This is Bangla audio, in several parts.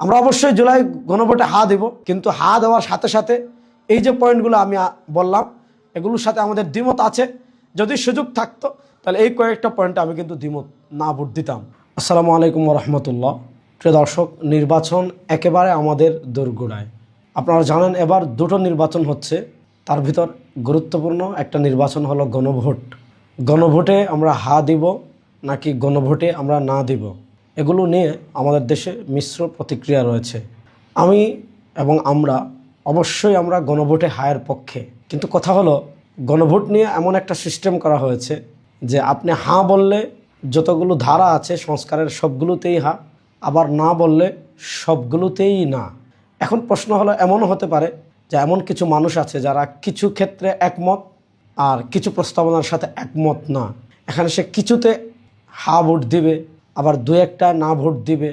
আমরা অবশ্যই জুলাই গণভোটে হা দেব, কিন্তু হা দেওয়ার সাথে সাথে এই যে পয়েন্টগুলো আমি বললাম, এগুলোর সাথে আমাদের দ্বিমত আছে। যদি সুযোগ থাকতো, তাহলে এই কয়েকটা পয়েন্টে আমি কিন্তু দ্বিমত না ভোট দিতাম। আসসালামু আলাইকুম রহমতুল্লাহ প্রিয় দর্শক, নির্বাচন একেবারে আমাদের দোরগোড়ায়। আপনারা জানেন, এবার দুটো নির্বাচন হচ্ছে। তার ভিতর গুরুত্বপূর্ণ একটা নির্বাচন হলো গণভোট। গণভোটে আমরা হা দিব, নাকি গণভোটে আমরা না দিব? এগুলো নিয়ে আমাদের দেশে মিশ্র প্রতিক্রিয়া রয়েছে। আমি এবং আমরা অবশ্যই আমরা গণভোটে হায়ের পক্ষে। কিন্তু কথা হলো, গণভোট নিয়ে এমন একটা সিস্টেম করা হয়েছে যে আপনি হাঁ বললে যতগুলো ধারা আছে সংস্কারের সবগুলোতেই হা, আবার না বললে সবগুলোতেই না। এখন প্রশ্ন হলো, এমনও হতে পারে যে এমন কিছু মানুষ আছে যারা কিছু ক্ষেত্রে একমত আর কিছু প্রস্তাবনার সাথে একমত না। এখানে সে কিছুতে হা ভোট দিবে আবার দু একটা না ভোট দিবে,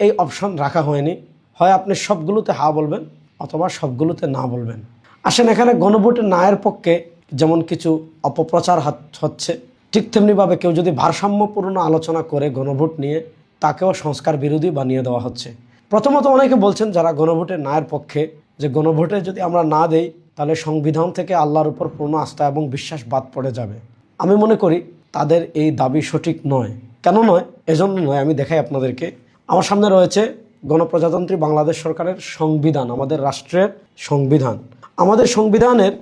এই অপশন রাখা হয়নি। হয় আপনি সবগুলোতে হা বলবেন অথবা সবগুলোতে না বলবেন। আসেন এখানে গণভোটে নায়ের পক্ষে যেমন কিছু অপপ্রচার হচ্ছে, ঠিক তেমনিভাবে কেউ যদি ভারসাম্যপূর্ণ আলোচনা করে গণভোট নিয়ে, তাকেও সংস্কার বিরোধী বানিয়ে দেওয়া হচ্ছে। প্রথমত অনেকে বলছেন যারা গণভোটে নায়ের পক্ষে, যে গণভোটে যদি আমরা না দেই, তাহলে সংবিধান থেকে আল্লাহর উপর পূর্ণ আস্থা এবং বিশ্বাস বাদ পড়ে যাবে। আমি মনে করি তাদের এই দাবি সঠিক নয়। কেন নয়? এজন্য নয়, আমি দেখাই আপনাদেরকে। আমার সামনে রয়েছে গণপ্রজাতন্ত্রী বাংলাদেশ সরকারের সংবিধান, আমাদের রাষ্ট্রের সংবিধান। আমাদের সংবিধানের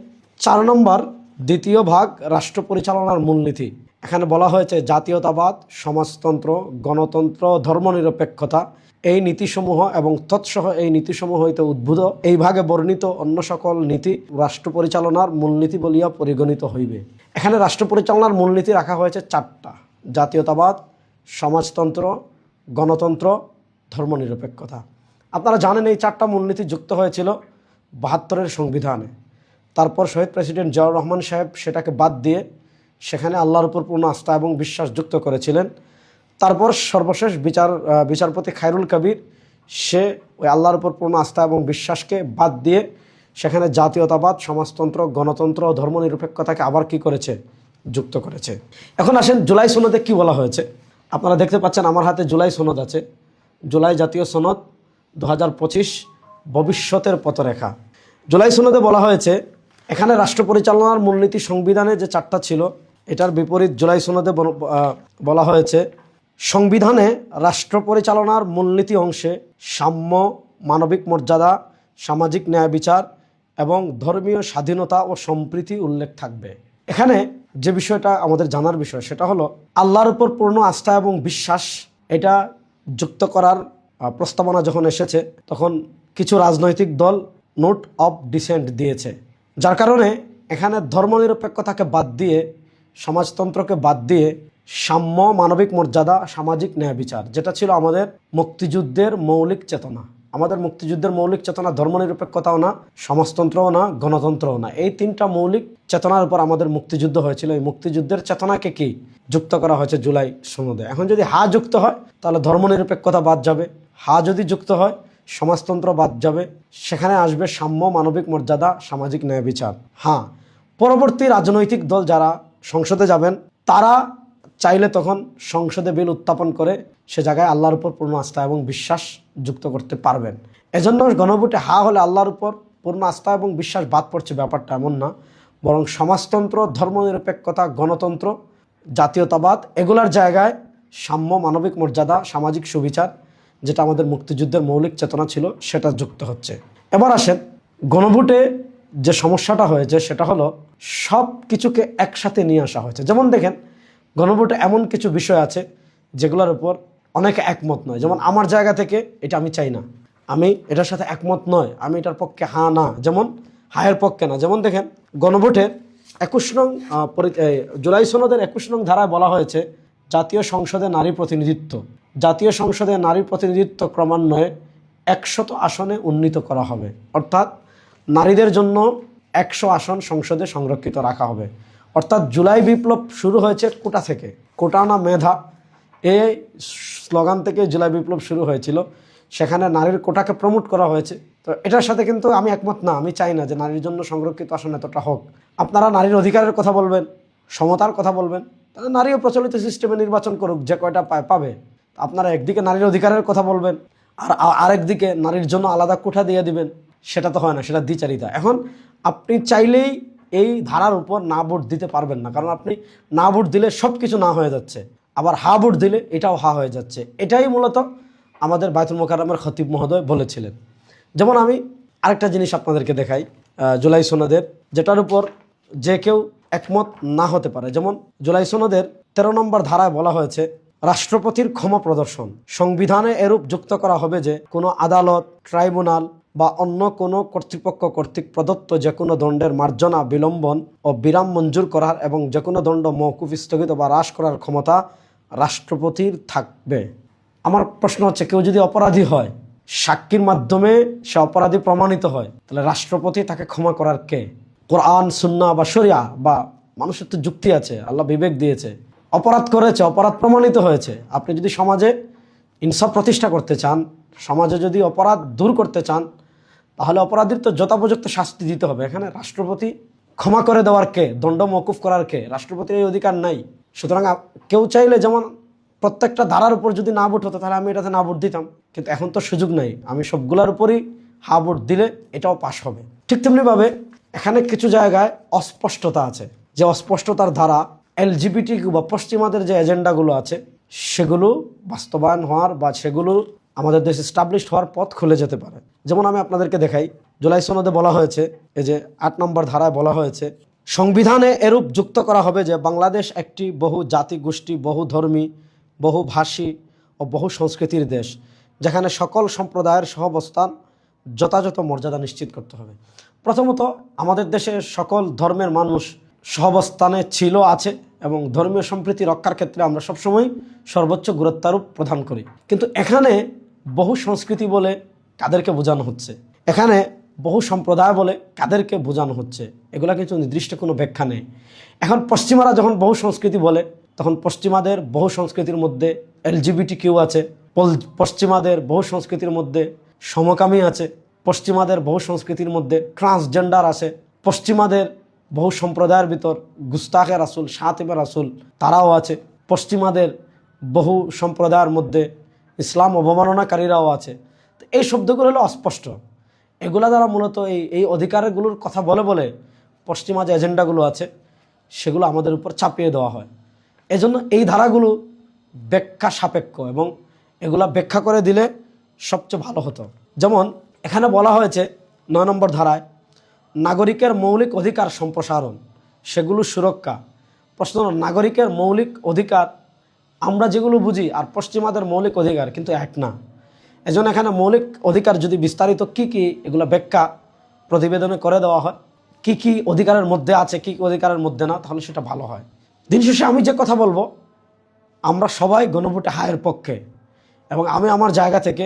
চার নম্বর দ্বিতীয় ভাগ রাষ্ট্র পরিচালনার মূলনীতি। এখানে বলা হয়েছে জাতীয়তাবাদ, সমাজতন্ত্র, গণতন্ত্র, ধর্মনিরপেক্ষতা। এই নীতিসমূহ এবং তৎসহ এই নীতিসমূহ হইতে উদ্ভূত। এই ভাগে বর্ণিত অন্য সকল নীতি রাষ্ট্র পরিচালনার মূলনীতি বলিয়া পরিগণিত হইবে। এখানে রাষ্ট্র পরিচালনার মূলনীতি রাখা হয়েছে চারটা। জাতীয়তাবাদ সমাজতন্ত্র, গণতন্ত্র, ধর্মনিরপেক্ষতা। আপনারা জানেন এই চারটা মূলনীতি যুক্ত হয়েছিল বাহাত্তরের সংবিধানে। তারপর শহীদ প্রেসিডেন্ট জিয়াউর রহমান সাহেব সেটাকে বাদ দিয়ে সেখানে আল্লাহর উপর পূর্ণ আস্থা এবং বিশ্বাস যুক্ত করেছিলেন। তারপর সর্বশেষ বিচার বিচারপতি খায়রুল কবির, সে ওই আল্লাহর উপর পূর্ণ আস্থা এবং বিশ্বাসকে বাদ দিয়ে সেখানে জাতীয়তাবাদ, সমাজতন্ত্র, গণতন্ত্র, ধর্মনিরপেক্ষতাকে আবার কি করেছে? যুক্ত করেছে। এখন আসেন জুলাই সনদে কি বলা হয়েছে? আপনারা দেখতে পাচ্ছেন আমার হাতে জুলাই সনদ আছে। জুলাই জাতীয় সনদ দু পঁচিশ ভবিষ্যতের পথরেখা। জুলাই সনদে বলা হয়েছে, এখানে রাষ্ট্র পরিচালনার মূলনীতি সংবিধানে যে চারটা ছিল, এটার বিপরীত জুলাই সনদে বল- বলা হয়েছে, সংবিধানে রাষ্ট্র পরিচালনার মূলনীতি অংশে সাম্য, মানবিক মর্যাদা, সামাজিক ন্যায় বিচার এবং ধর্মীয় স্বাধীনতা ও সম্প্রীতি উল্লেখ থাকবে। এখানে যে বিষয়টা আমাদের জানার বিষয়, সেটা হলো আল্লাহর উপর পূর্ণ আস্থা এবং বিশ্বাস, এটা যুক্ত করার প্রস্তাবনা যখন এসেছে, তখন কিছু রাজনৈতিক দল নোট অফ ডিসেন্ট দিয়েছে। যার কারণে এখানে ধর্মনিরপেক্ষতাকে বাদ দিয়ে, সমাজতন্ত্রকে বাদ দিয়ে সাম্য মানবিক মর্যাদা, সামাজিক ন্যায় বিচার যেটা ছিল আমাদের মুক্তিযুদ্ধের মৌলিক চেতনা। আমাদের মুক্তিযুদ্ধের মৌলিক চেতনা ধর্মনিরপেক্ষতাও না, সমাজতন্ত্রও না, গণতন্ত্রও না। এই তিনটা মৌলিক চেতনার উপর আমাদের মুক্তিযুদ্ধ হয়েছিল। এই মুক্তিযুদ্ধের চেতনাকে কি যুক্ত করা হয়েছে জুলাই সনদে? এখন যদি হা যুক্ত হয়, তাহলে ধর্মনিরপেক্ষতা বাদ যাবে। হা যদি যুক্ত হয়, সমাজতন্ত্র বাদ যাবে। সেখানে আসবে সাম্য, মানবিক মর্যাদা, সামাজিক ন্যায় বিচার। হ্যাঁ পরবর্তী রাজনৈতিক দল যারা সংসদে যাবেন, তারা চাইলে তখন সংসদে বিল উত্থাপন করে সে জায়গায় আল্লাহর উপর পূর্ণ আস্থা এবং বিশ্বাস যুক্ত করতে পারবেন। এজন্য গণভোটে হা হলে আল্লাহর উপর পূর্ণ আস্থা এবং বিশ্বাস বাদ পড়ছে ব্যাপারটা এমন না। বরং সমাজতন্ত্র, ধর্মনিরপেক্ষতা, গণতন্ত্র, জাতীয়তাবাদ এগুলার জায়গায় সাম্য মানবিক মর্যাদা, সামাজিক সুবিচার, যেটা আমাদের মুক্তিযুদ্ধের মৌলিক চেতনা ছিল, সেটা যুক্ত হচ্ছে। এবার আসেন, গণভোটে যে সমস্যাটা হয়েছে সেটা হলো সব কিছুকে একসাথে নিয়ে আসা হয়েছে। যেমন দেখেন গণভোটে এমন কিছু বিষয় আছে যেগুলোর উপর অনেকে একমত নয়। যেমন আমার জায়গা থেকে এটা আমি চাই না। আমি এটার সাথে একমত নয়। আমি এটার পক্ষে হা না। যেমন হায়ের পক্ষে না। যেমন দেখেন গণভোটের একুশ নং জুলাই সনদের একুশ নং ধারায় বলা হয়েছে, জাতীয় সংসদে নারী প্রতিনিধিত্ব। জাতীয় সংসদে নারী প্রতিনিধিত্ব ক্রমান্বয়ে একশত আসনে উন্নীত করা হবে। অর্থাৎ নারীদের জন্য একশো আসন সংসদে সংরক্ষিত রাখা হবে। অর্থাৎ জুলাই বিপ্লব শুরু হয়েছে কোটা থেকে। কোটা না মেধা। এই স্লোগান থেকে জুলাই বিপ্লব শুরু হয়েছিল। সেখানে নারীর কোটাকে প্রমোট করা হয়েছে। তো এটার সাথে কিন্তু আমি একমত না, আমি চাই না যে নারীর জন্য সংরক্ষিত আসন এতটা হোক। আপনারা নারীর অধিকারের কথা বলবেন, সমতার কথা বলবেন, তাহলে নারীও প্রচলিত সিস্টেমে নির্বাচন করুক, যে কয়টা পায় পাবে। আপনারা একদিকে নারীর অধিকারের কথা বলবেন, আর আরেকদিকে নারীর জন্য আলাদা কোঠা দিয়ে দিবেন, সেটা তো হয় না, সেটা দ্বিচারিতা। এখন আপনি চাইলেই এই ধারার উপর না ভোট দিতে পারবেন না। কারণ আপনি না ভোট দিলে সব কিছু না হয়ে যাচ্ছে। আবার হা ভোট দিলে এটাও হা হয়ে যাচ্ছে। এটাই মূলত আমাদের বায়তুল মোকাররমের খতিব মহোদয় বলেছিলেন। যেমন আমি আরেকটা জিনিস আপনাদেরকে দেখাই জুলাই সোনাদের, যেটার উপর যে কেউ একমত না হতে পারে। যেমন জুলাই সোনাদের তেরো নম্বর ধারায় বলা হয়েছে, রাষ্ট্রপতির ক্ষমা প্রদর্শন সংবিধানে এরূপ যুক্ত করা হবে যে কোনো আদালত, ট্রাইব্যুনাল বা অন্য কোনো কর্তৃপক্ষ কর্তৃক প্রদত্ত যে কোনো দণ্ডের মার্জনা, বিলম্বন ও বিরাম মঞ্জুর করার এবং যে কোনো দণ্ড মৌকুফ স্থগিত বা হ্রাস করার ক্ষমতা রাষ্ট্রপতির থাকবে। আমার প্রশ্ন হচ্ছে, কেউ যদি অপরাধী হয়, সাক্ষীর মাধ্যমে সে অপরাধী প্রমাণিত হয়, তাহলে রাষ্ট্রপতি তাকে ক্ষমা করার কে? কোরআন সুন্না বা শরিয়া বা মানুষের তো যুক্তি আছে, আল্লাহ বিবেক দিয়েছে। অপরাধ করেছে, অপরাধ প্রমাণিত হয়েছে। আপনি যদি সমাজে ইনসাফ প্রতিষ্ঠা করতে চান, সমাজে যদি অপরাধ দূর করতে চান তাহলে অপরাধীর তো যথাপযুক্ত শাস্তি দিতে হবে। এখানে রাষ্ট্রপতি ক্ষমা করে দেওয়ার কে? দণ্ড মকুফ করার কে? রাষ্ট্রপতির এই অধিকার নাই। সুতরাং কেউ চাইলে যেমন প্রত্যেকটা ধারার উপর যদি না ভোট হতো, তাহলে আমি এটাতে না ভোট দিতাম। কিন্তু এখন তো সুযোগ নাই। আমি সবগুলোর উপরই হা ভোট দিলে এটাও পাশ হবে। ঠিক তেমনিভাবে এখানে কিছু জায়গায় অস্পষ্টতা আছে। যে অস্পষ্টতার ধারা এলজিবিটি বা পশ্চিমাদের যে এজেন্ডাগুলো আছে, সেগুলো বাস্তবায়ন হওয়ার বা সেগুলো আমাদের দেশে স্টাবলিশড হওয়ার পথ খুলে যেতে পারে। যেমন আমি আপনাদেরকে দেখাই, জুলাই সনদে বলা হয়েছে, এই যে আট নম্বর ধারায় বলা হয়েছে, সংবিধানে এরূপ যুক্ত করা হবে যে বাংলাদেশ একটি বহু জাতি গোষ্ঠী, বহু ধর্মী, বহু ভাষী ও বহু সংস্কৃতির দেশ, যেখানে সকল সম্প্রদায়ের সহবস্থান যথাযথ মর্যাদা নিশ্চিত করতে হবে। প্রথমত, আমাদের দেশে সকল ধর্মের মানুষ সহবস্থানে ছিল, আছে এবং ধর্মীয় সম্প্রীতি রক্ষার ক্ষেত্রে আমরা সবসময় সর্বোচ্চ গুরুত্বারোপ প্রদান করি। কিন্তু এখানে বহু সংস্কৃতি বলে কাদেরকে বোঝানো হচ্ছে। এখানে বহু সম্প্রদায় বলে কাদেরকে বোঝানো হচ্ছে। এগুলা কিন্তু নির্দিষ্ট কোনো ব্যাখ্যা নেই। এখন পশ্চিমারা যখন বহু সংস্কৃতি বলে, তখন পশ্চিমাদের বহু সংস্কৃতির মধ্যে এলজিবিটি কিউ আছে পশ্চিমাদের বহু সংস্কৃতির মধ্যে সমকামী আছে, পশ্চিমাদের বহু সংস্কৃতির মধ্যে ট্রান্সজেন্ডার আছে, পশ্চিমাদের বহু সম্প্রদায়ের ভিতর গুস্তাখে রাসুল সাতিমে আসুল তারাও আছে, পশ্চিমাদের বহু সম্প্রদায়ের মধ্যে ইসলাম অবমাননাকারীরাও আছে। তো এই শব্দগুলো হলো অস্পষ্ট। এগুলা দ্বারা মূলত এই এই অধিকারগুলোর কথা বলে বলে পশ্চিমা যে এজেন্ডাগুলো আছে, সেগুলো আমাদের উপর চাপিয়ে দেওয়া হয়। এজন্য এই ধারাগুলো ব্যাখ্যা সাপেক্ষ এবং এগুলা ব্যাখ্যা করে দিলে সবচেয়ে ভালো হতো। যেমন এখানে বলা হয়েছে নয় নম্বর ধারায়, নাগরিকের মৌলিক অধিকার সম্প্রসারণ, সেগুলো সুরক্ষা। প্রশ্ন নাগরিকের মৌলিক অধিকার, আমরা যেগুলো বুঝি আর পশ্চিমাদের মৌলিক অধিকার কিন্তু এক না। এজন্য এখানে মৌলিক অধিকার যদি বিস্তারিত কি কি এগুলো ব্যাখ্যা প্রতিবেদনে করে দেওয়া হয়, কি কি অধিকারের মধ্যে আছে, কি অধিকারের মধ্যে না, তাহলে সেটা ভালো হয়। দিন শেষে আমি যে কথা বলব, আমরা সবাই গণভোটে হায়ের পক্ষে এবং আমি আমার জায়গা থেকে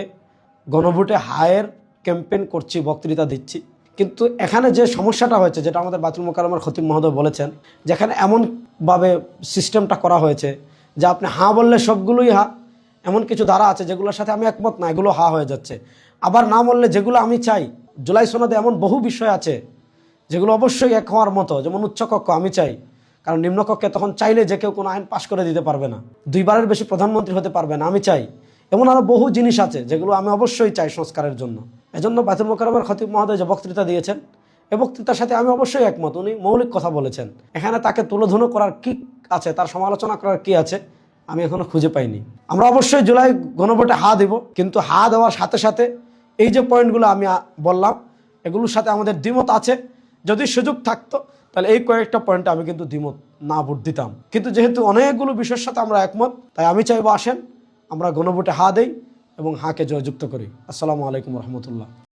গণভোটে হায়ের ক্যাম্পেইন করছি, বক্তৃতা দিচ্ছি। কিন্তু এখানে যে সমস্যাটা হয়েছে, যেটা আমাদের বাতুল মোকারমের খতিব মহোদয় বলেছেন, যেখানে এমনভাবে সিস্টেমটা করা হয়েছে যে আপনি হাঁ বললে সবগুলোই হা এমন কিছু ধারা আছে যেগুলোর সাথে আমি একমত না, এগুলো হা হয়ে যাচ্ছে। আবার না বললে যেগুলো আমি চাই, জুলাই সনদে এমন বহু বিষয় আছে যেগুলো অবশ্যই এক হওয়ার মতো, যেমন উচ্চকক্ষ আমি চাই। কারণ নিম্নকক্ষে তখন চাইলে যে কেউ কোনো আইন পাশ করে দিতে পারবে না। দুইবারের বেশি প্রধানমন্ত্রী হতে পারবে না, আমি চাই। এমন আরও বহু জিনিস আছে যেগুলো আমি অবশ্যই চাই সংস্কারের জন্য। এজন্য বাতুল মোকারমের খতিব মহোদয় যে বক্তৃতা দিয়েছেন, এ বক্তৃতার সাথে আমি অবশ্যই একমত, উনি মৌলিক কথা বলেছেন। এখানে তাকে তুলোধুনো করার কি আছে, তার সমালোচনা করার কি আছে আমি এখনও খুঁজে পাইনি। আমরা অবশ্যই জুলাই গণভোটে হা দেব, কিন্তু হা দেওয়ার সাথে সাথে এই যে পয়েন্টগুলো আমি বললাম, এগুলোর সাথে আমাদের দ্বিমত আছে। যদি সুযোগ থাকতো, তাহলে এই কয়েকটা পয়েন্টে আমি কিন্তু দ্বিমত না ভোট দিতাম। কিন্তু যেহেতু অনেকগুলো বিষয়ের সাথে আমরা একমত, তাই আমি চাইব আসেন, আমরা গণভোটে হা দেই এবং হাকে জয়যুক্ত করি। আসসালামু আলাইকুম রহমতুল্লাহ।